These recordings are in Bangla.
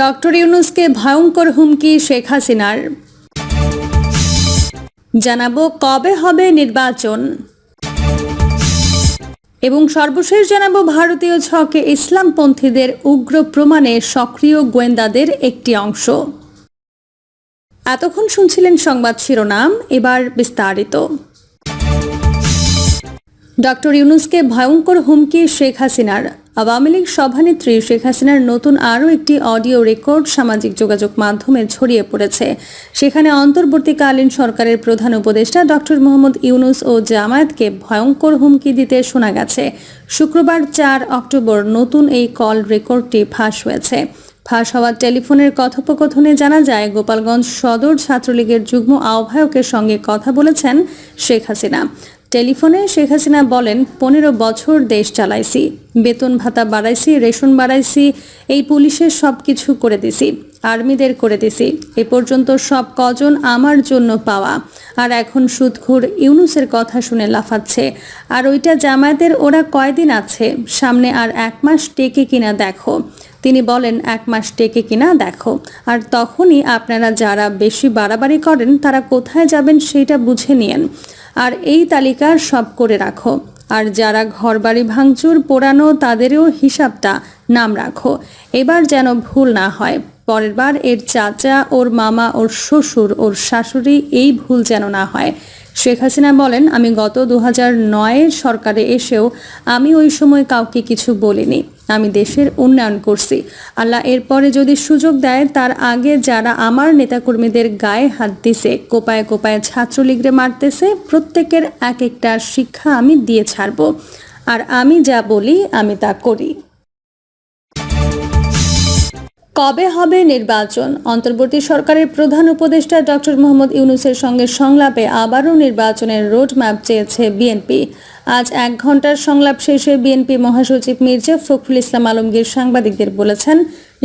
ডক্টর ইউনুসকে ভয়ঙ্কর হুমকি শেখ হাসিনার। জানাব কবে হবে নির্বাচন। এবং সর্বশেষ জানাব ভারতীয় ছকে ইসলামপন্থীদের উগ্র প্রমাণে সক্রিয় গোয়েন্দাদের একটি অংশ। এতক্ষণ শুনছিলেন সংবাদ শিরোনাম, এবার বিস্তারিত। ডক্টর ইউনুসকে ভয়ঙ্কর হুমকি শেখ হাসিনার। আওয়ামী লীগ সভানেত্রী শেখ হাসিনার নতুন আরও একটি অডিও রেকর্ড সামাজিক যোগাযোগ মাধ্যমে ছড়িয়ে পড়েছে। সেখানে অন্তর্বর্তীকালীন সরকারের প্রধান উপদেষ্টা ডক্টর মোহাম্মদ ইউনুস ও জামায়াতকে ভয়ঙ্কর হুমকি দিতে শোনা গেছে। শুক্রবার চার অক্টোবর নতুন এই কল রেকর্ডটি ফাঁস হয়েছে। ফাঁস হওয়া টেলিফোনের কথোপকথনে জানা যায়, গোপালগঞ্জ সদর ছাত্রলীগের যুগ্ম আহ্বায়কের সঙ্গে কথা বলেছেন শেখ হাসিনা। টেলিফোনে শেখ হাসিনা বলেন, পনেরো বছর দেশ চালাইছি, বেতন ভাতা বাড়াইছি, রেশন বাড়াইছি, এই পুলিশের সব কিছু করে দিছি, আর্মিদের করে দিছি। এ পর্যন্ত সব কজন আমার জন্য পাওয়া। আর এখন সুদখুর ইউনুসের কথা শুনে লাফাচ্ছে। আর ওইটা জামায়াতের ওরা কয়দিন আছে? সামনে আর এক মাস টেকে কিনা দেখো। তিনি বলেন, এক মাস টেকে কিনা, দেখো। আর তখনই আপনারা যারা বেশি বাড়াবাড়ি করেন, তারা কোথায় যাবেন সেটা বুঝে নিয়েন। আর এই তালিকার সব করে রাখো। আর যারা ঘরবাড়ি ভাঙচুর, পোড়ানো, তাদেরও হিসাবটা নাম রাখো। এবার যেন ভুল না হয়। পরের বার এর চাচা, ওর মামা, ওর শ্বশুর, ওর শাশুড়ি, এই ভুল যেন না হয়। শেখ হাসিনা বলেন, আমি গত দু নয়ের সরকারে এসেও আমি ওই সময় কাউকে কিছু বলিনি। আমি দেশের উন্নয়ন করছি। আল্লাহ এরপরে যদি সুযোগ দেয়, তার আগে যারা আমার নেতাকর্মীদের গায়ে হাত দিছে, কোপায় কোপায় ছাত্রলীগরে মারতেছে, প্রত্যেকের এক একটা শিক্ষা আমি দিয়ে ছাড়ব। আর আমি যা বলি, আমি তা করি। কবে হবে নির্বাচন? অন্তর্বর্তী সরকারের প্রধান উপদেষ্টা ডক্টর মোহাম্মদ ইউনুসের সঙ্গে সংলাপে আবারও নির্বাচনের রোড ম্যাপ চেয়েছে বিএনপি। আজ এক ঘণ্টার সংলাপ শেষে বিএনপি মহাসচিব মির্জা ফখরুল ইসলাম আলমগীর সাংবাদিকদের বলেছেন,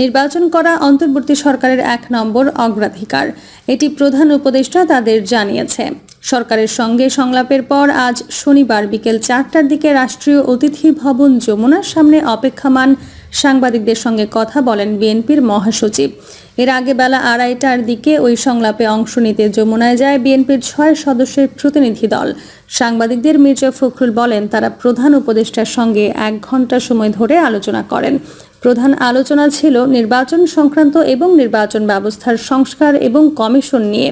নির্বাচন করা অন্তর্বর্তী সরকারের এক নম্বর অগ্রাধিকার। এটি প্রধান উপদেষ্টা তাদের জানিয়েছে। সরকারের সঙ্গে সংলাপের পর আজ শনিবার বিকেল চারটার দিকে রাষ্ট্রীয় অতিথি ভবন যমুনার সামনে অপেক্ষমান সাংবাদিকদের সঙ্গে কথা বলেন বিএনপির মহাসচিব। এর আগে বেলা আড়াইটার দিকে ওই সংলাপে অংশ নিতে যমুনায় যায় বিএনপির ছয় সদস্যের প্রতিনিধি দল। সাংবাদিকদের মির্জা ফখরুল বলেন, তারা প্রধান উপদেষ্টার সঙ্গে এক ঘণ্টা সময় ধরে আলোচনা করেন। প্রধান আলোচনা ছিল নির্বাচন সংক্রান্ত এবং নির্বাচন ব্যবস্থার সংস্কার এবং কমিশন নিয়ে।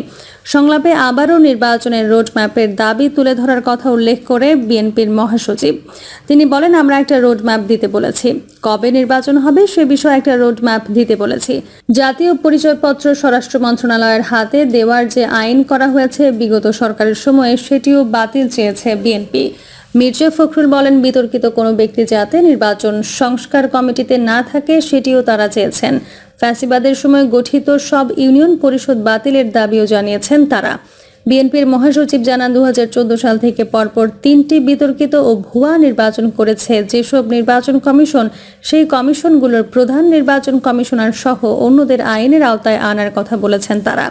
সংলাপে আবারও নির্বাচনের রোডম্যাপের দাবি তুলে ধরার কথা উল্লেখ করে বিএনপির মহাসচিব। তিনি বলেন, আমরা একটা রোডম্যাপ দিতে বলেছি। কবে নির্বাচন হবে সে বিষয়ে একটা রোডম্যাপ দিতে বলেছি। জাতীয় পরিচয়পত্র স্বরাষ্ট্র মন্ত্রণালয়ের হাতে দেওয়ার যে আইন করা হয়েছে বিগত সরকারের সময়ে সেটিও বাতিল চেয়েছে বিএনপি। মির্জা ফখরুল বলেন, বিতর্কিত কোনো ব্যক্তি যাতে নির্বাচন সংস্কার কমিটিতে না থাকে, সেটিও তারা চেয়েছেন। ফ্যাসিবাদের সময় গঠিত সব ইউনিয়ন পরিষদ বাতিলের দাবিও জানিয়েছেন তারা। বিএনপির মহাসচিব জানান, দুহাজার চোদ্দ সাল থেকে পরপর তিনটি বিতর্কিত ও ভুয়া নির্বাচন করেছে। যেসব নির্বাচন কমিশন, সেই কমিশনগুলোর প্রধান নির্বাচন কমিশনার সহ অন্যদের আইনের আওতায় আনার কথা বলেছেন তারা।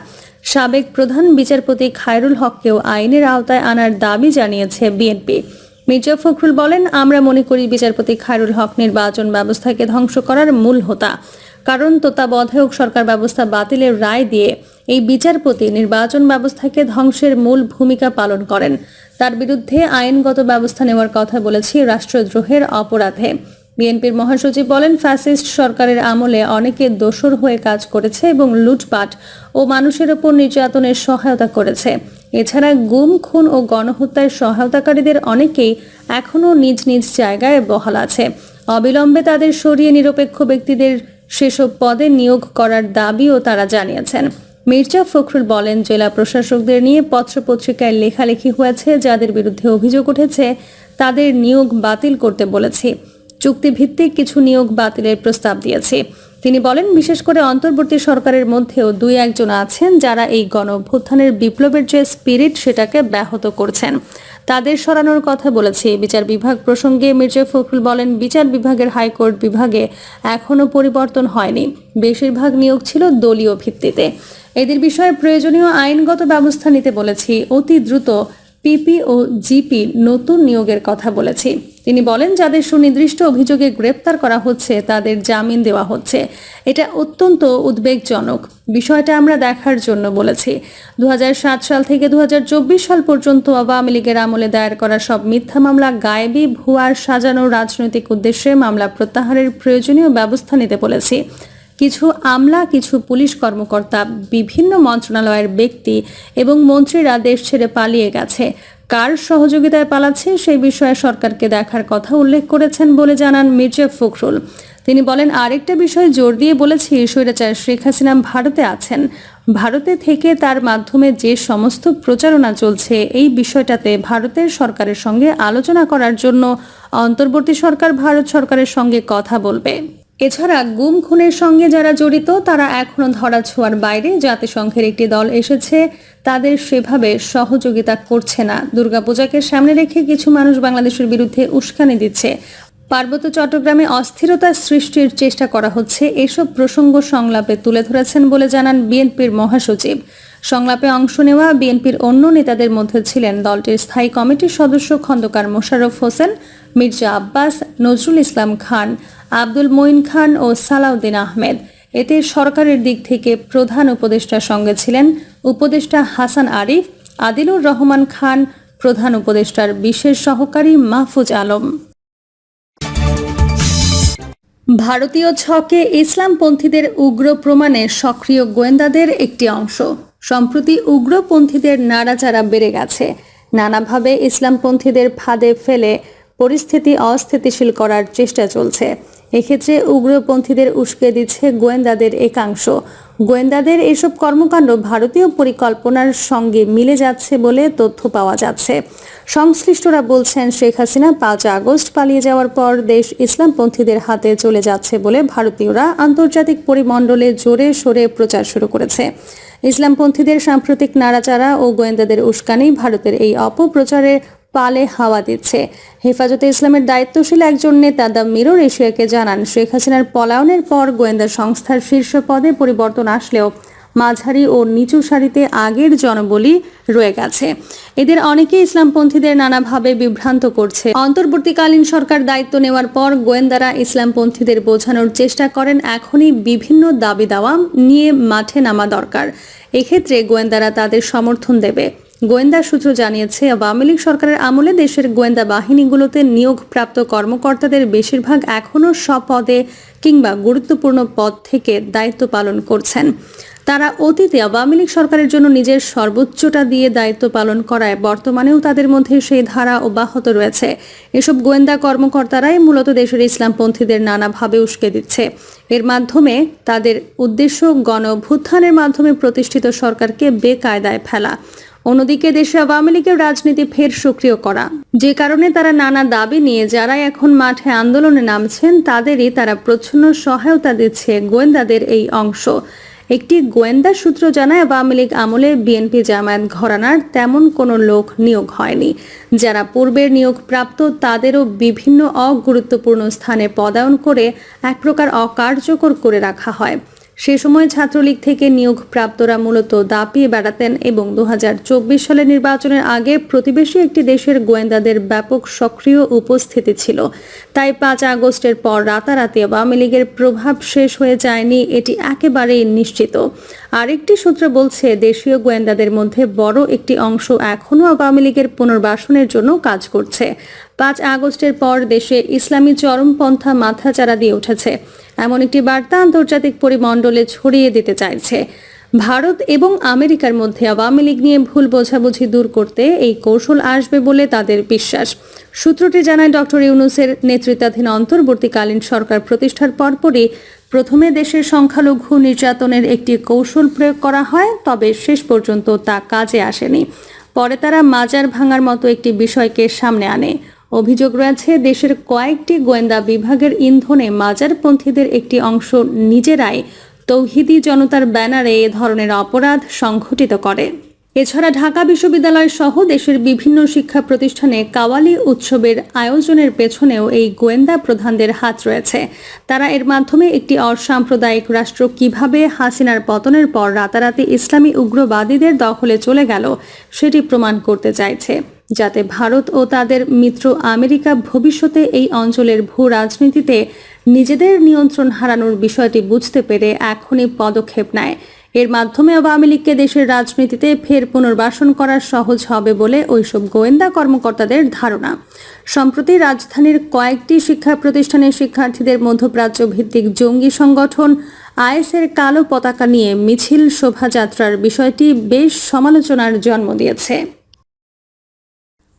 সাবেক প্রধান বিচারপতি খায়রুল হককেও আইনের আওতায় আনার দাবি জানিয়েছে বিএনপি। মির্জা ফখরুল বলেন, আমরা মনে করি বিচারপতি খায়রুল হক নির্বাচন ব্যবস্থাকে ধ্বংস করার মূল হোতা। কারণ তত্ত্বাবধায়ক সরকার ব্যবস্থা বাতিলের রায় দিয়ে এই বিচারপতি নির্বাচন ব্যবস্থাকে ধ্বংসের মূল ভূমিকা পালন করেন। তার বিরুদ্ধে আইনগত ব্যবস্থা নেওয়ার কথা বলেছি রাষ্ট্রদ্রোহের অপরাধে। বিএনপির মহাসচিব বলেন, ফ্যাসিস্ট সরকারের আমলে অনেকে দোসর হয়ে কাজ করেছে এবং লুটপাট ও মানুষের ওপর নির্যাতনের সহায়তা করেছে। এছাড়া গুম, খুন ও গণহত্যায় সহায়তাকারীদের অনেকেই এখনও নিজ নিজ জায়গায় বহাল আছে। অবিলম্বে তাদের সরিয়ে নিরপেক্ষ ব্যক্তিদের সেসব পদে নিয়োগ করার দাবিও তারা জানিয়েছেন। মির্জা ফখরুল বলেন, জেলা প্রশাসকদের নিয়ে পত্রপত্রিকায় লেখালেখি হয়েছে, যাদের বিরুদ্ধে অভিযোগ উঠেছে, তাদের নিয়োগ বাতিল করতে বলেছি। চুক্তিভিত্তিক কিছু নিয়োগ বাতিলের প্রস্তাব দিয়েছে। তিনি বলেন, বিশেষ করে অন্তর্বর্তী সরকারের মধ্যেও দুই একজন আছেন যারা এই গণ বিপ্লবের যে স্পিরিট সেটাকে ব্যাহত করছেন। তাদের সরানোর কথা বলেছে বিচার বিভাগ প্রসঙ্গে মির্জা ফখরুল বলেন, বিচার বিভাগের হাইকোর্ট বিভাগে এখনও পরিবর্তন হয়নি। বেশিরভাগ নিয়োগ ছিল দলীয় ভিত্তিতে। এদের বিষয়ে প্রয়োজনীয় আইনগত ব্যবস্থা নিতে বলেছি। অতি দ্রুত পিপি ও জিপি নতুন নিয়োগের কথা বলেছি। তিনি বলেন, যাদের সুনির্দিষ্ট অভিযোগে গ্রেপ্তার করা হচ্ছে, তাদের জামিন দেওয়া হচ্ছে। এটা অত্যন্ত উদ্বেগজনক। বিষয়টা আমরা দেখার জন্য বলেছি। দু হাজার সাত সাল থেকে দু হাজার চব্বিশ সাল পর্যন্ত আওয়ামী লীগের আমলে দায়ের করা সব মিথ্যা মামলা গায়েবী, ভুয়ার সাজানো রাজনৈতিক উদ্দেশ্যে মামলা প্রত্যাহারের প্রয়োজনীয় ব্যবস্থা নিতে বলেছি। কিছু আমলা, কিছু পুলিশ কর্মকর্তা, বিভিন্ন মন্ত্রণালয়ের ব্যক্তি এবং মন্ত্রীরা দেশ ছেড়ে পালিয়ে গেছে। কার সহযোগিতায় পালাচ্ছে সেই বিষয়ে সরকারকে দেখার কথা উল্লেখ করেছেন বলে জানান মির্জা ফখরুল। তিনি বলেন, আরেকটা বিষয় জোর দিয়ে বলেছি, স্বৈরাচার শেখ হাসিনা ভারতে আছেন। ভারতে থেকে তার মাধ্যমে যে সমস্ত প্রচারণা চলছে, এই বিষয়টাতে ভারতের সরকারের সঙ্গে আলোচনা করার জন্য অন্তর্বর্তী সরকার, ভারত সরকারের সঙ্গে কথা বলবে। এছাড়া গুম খুনের সঙ্গে যারা জড়িত, তারা এখনও ধরা ছোঁয়ার বাইরে। জাতিসংঘের একটি দল এসেছে, তাদের সেভাবে সহযোগিতা করছে না। দুর্গাপূজাকে সামনে রেখে কিছু মানুষ বাংলাদেশের বিরুদ্ধে উস্কানি দিচ্ছে। পার্বত্য চট্টগ্রামে অস্থিরতা সৃষ্টির চেষ্টা করা হচ্ছে। এসব প্রসঙ্গ সংলাপে তুলে ধরেছেন বলে জানান বিএনপির মহাসচিব। সংলাপে অংশ নেওয়া বিএনপির অন্য নেতাদের মধ্যে ছিলেন দলটির স্থায়ী কমিটির সদস্য খন্দকার মোশাররফ হোসেন, মির্জা আব্বাস, নজরুল ইসলাম খান। আব্দুল মঈন খান ও সালাউদ্দিন আহমেদ। এতে সরকারের দিক থেকে প্রধান উপদেষ্টার সঙ্গে ছিলেন উপদেষ্টা হাসান আরিফ, আদিলুর রহমান খান, প্রধান উপদেষ্টার বিশেষ সহকারী মাহফুজ আলম। ভারতীয় ছকে ইসলামপন্থীদের উগ্র প্রমাণে সক্রিয় গোয়েন্দাদের একটি অংশ। সম্প্রতি উগ্রপন্থীদের নাড়াচাড়া বেড়ে গেছে। নানাভাবে ইসলামপন্থীদের ফাঁদে ফেলে পরিস্থিতি অস্থিতিশীল করার চেষ্টা চলছে। এক্ষেত্রে উগ্রপন্থীদের উস্কে দিচ্ছে গোয়েন্দাদের একাংশ। গোয়েন্দাদের এসব কর্মকাণ্ড ভারতীয় পরিকল্পনার সঙ্গে মিলে যাচ্ছে বলে তথ্য পাওয়া যাচ্ছে। সংশ্লিষ্টরা বলছেন, শেখ হাসিনা পাঁচ আগস্ট পালিয়ে যাওয়ার পর দেশ ইসলামপন্থীদের হাতে চলে যাচ্ছে বলে ভারতীয়রা আন্তর্জাতিক পরিমণ্ডলে জোরে সোরে প্রচার শুরু করেছে। ইসলামপন্থীদের সাম্প্রতিক নাড়াচাড়া ও গোয়েন্দাদের উস্কানি ভারতের এই অপপ্রচারে পালে হাওয়া দিচ্ছে। হেফাজতে ইসলামের দায়িত্বশীল একজন নেতা দ্য মিরর এশিয়াকে জানান, শেখ হাসিনার পলায়নের পর গোয়েন্দা সংস্থার শীর্ষ পদে পরিবর্তন আসলেও মাঝারি ও নিচু সারিতে আগের জনবলি রয়ে গেছে। এদের অনেকেই ইসলামপন্থীদের নানাভাবে বিভ্রান্ত করছে। অন্তর্বর্তীকালীন সরকার দায়িত্ব নেওয়ার পর গোয়েন্দারা ইসলামপন্থীদের বোঝানোর চেষ্টা করেন, এখনই বিভিন্ন দাবি দাওয়া নিয়ে মাঠে নামা দরকার। এক্ষেত্রে গোয়েন্দারা তাদের সমর্থন দেবে। গোয়েন্দা সূত্র জানিয়েছে, আওয়ামী লীগ সরকারের আমলে দেশের গোয়েন্দা বাহিনীগুলোতে নিয়োগপ্রাপ্ত কর্মকর্তাদের বেশিরভাগ এখনও স্বপদে কিংবা গুরুত্বপূর্ণ পদ থেকে দায়িত্ব পালন করছেন। তারা অতীতে আওয়ামী লীগ সরকারের জন্য নিজের সর্বোচ্চটা দিয়ে দায়িত্ব পালন করায়, বর্তমানেও তাদের মধ্যে সেই ধারা অব্যাহত রয়েছে। এসব গোয়েন্দা কর্মকর্তারাই মূলত দেশের ইসলামপন্থীদের নানাভাবে উস্কে দিচ্ছে। এর মাধ্যমে তাদের উদ্দেশ্য গণ মাধ্যমে প্রতিষ্ঠিত সরকারকে বেকায়দায় ফেলা। অন্যদিকে দেশে আওয়ামী লীগের রাজনীতি ফের সক্রিয় করা। যে কারণে তারা নানা দাবি নিয়ে যারা এখন মাঠে আন্দোলনে নামছেন, তাদেরই তারা প্রচ্ছন্ন সহায়তা দিচ্ছে গোয়েন্দাদের এই অংশ। একটি গোয়েন্দা সূত্র জানায়, আওয়ামী লীগ আমলে বিএনপি জামায়াত ঘরানার তেমন কোনো লোক নিয়োগ হয়নি। যারা পূর্বের নিয়োগ প্রাপ্ত তাদেরও বিভিন্ন অগুরুত্বপূর্ণ স্থানে পদায়ন করে এক প্রকার অকার্যকর করে রাখা হয়। সে সময় ছাত্রলীগ থেকে নিয়োগ প্রাপ্তরা মূলত দাপিয়ে বেড়াতেন এবং দু হাজার চব্বিশ সালের নির্বাচনের আগে প্রতিবেশী একটি দেশের গোয়েন্দাদের ব্যাপক সক্রিয় উপস্থিতি ছিল। তাই পাঁচ আগস্টের পর রাতারাতি আওয়ামী লীগের প্রভাব শেষ হয়ে যায়নি, এটি একেবারেই নিশ্চিত। আরেকটি সূত্র বলছে, দেশীয় গোয়েন্দাদের মধ্যে বড় একটি অংশ এখনও আওয়ামী লীগের পুনর্বাসনের জন্য কাজ করছে। পাঁচ আগস্টের পর দেশে ইসলামী চরমপন্থা মাথাচাড়া দিয়ে উঠেছে। এমন একটি বার্তা আন্তর্জাতিক পরিমণ্ডলে ছড়িয়ে দিতে চাইছে। ভারত এবং আমেরিকার মধ্যে আওয়ামী লীগ নিয়ে ভুল বোঝাবুঝি দূর করতে এই কৌশল আসবে বলে তাদের বিশ্বাস। সূত্রটি জানায় ডক্টর ইউনুসের নেতৃত্বাধীন অন্তর্বর্তীকালীন সরকার প্রতিষ্ঠার পরপরই প্রথমে দেশের সংখ্যালঘু নির্যাতনের একটি কৌশল প্রয়োগ করা হয়, তবে শেষ পর্যন্ত তা কাজে আসেনি। পরে তারা মাজার ভাঙার মতো একটি বিষয়কে সামনে আনে। অভিযোগ রয়েছে, দেশের কয়েকটি গোয়েন্দা বিভাগের ইন্ধনে মাজারপন্থীদের একটি অংশ নিজেরাই তৌহিদি জনতার ব্যানারে এ ধরনের অপরাধ সংঘটিত করে। এছাড়া ঢাকা বিশ্ববিদ্যালয় সহ দেশের বিভিন্ন শিক্ষা প্রতিষ্ঠানে কাওয়ালি উৎসবের আয়োজনের পেছনেও এই গোয়েন্দা প্রধানদের হাত রয়েছে। তারা এর মাধ্যমে একটি অসাম্প্রদায়িক রাষ্ট্র কীভাবে হাসিনার পতনের পর রাতারাতি ইসলামী উগ্রবাদীদের দখলে চলে গেল, সেটি প্রমাণ করতে চাইছে। যাতে ভারত ও তাদের মিত্র আমেরিকা ভবিষ্যতে এই অঞ্চলের ভূ রাজনীতিতে নিজেদের নিয়ন্ত্রণ হারানোর বিষয়টি বুঝতে পেরে এখনই পদক্ষেপ নেয়। এর মাধ্যমে আওয়ামী লীগকে দেশের রাজনীতিতে ফের পুনর্বাসন করা সহজ হবে বলে ওইসব গোয়েন্দা কর্মকর্তাদের ধারণা। সম্প্রতি রাজধানীর কয়েকটি শিক্ষা প্রতিষ্ঠানের শিক্ষার্থীদের মধ্যপ্রাচ্য ভিত্তিক জঙ্গি সংগঠন আইএসের কালো পতাকা নিয়ে মিছিল শোভাযাত্রার বিষয়টি বেশ সমালোচনার জন্ম দিয়েছে।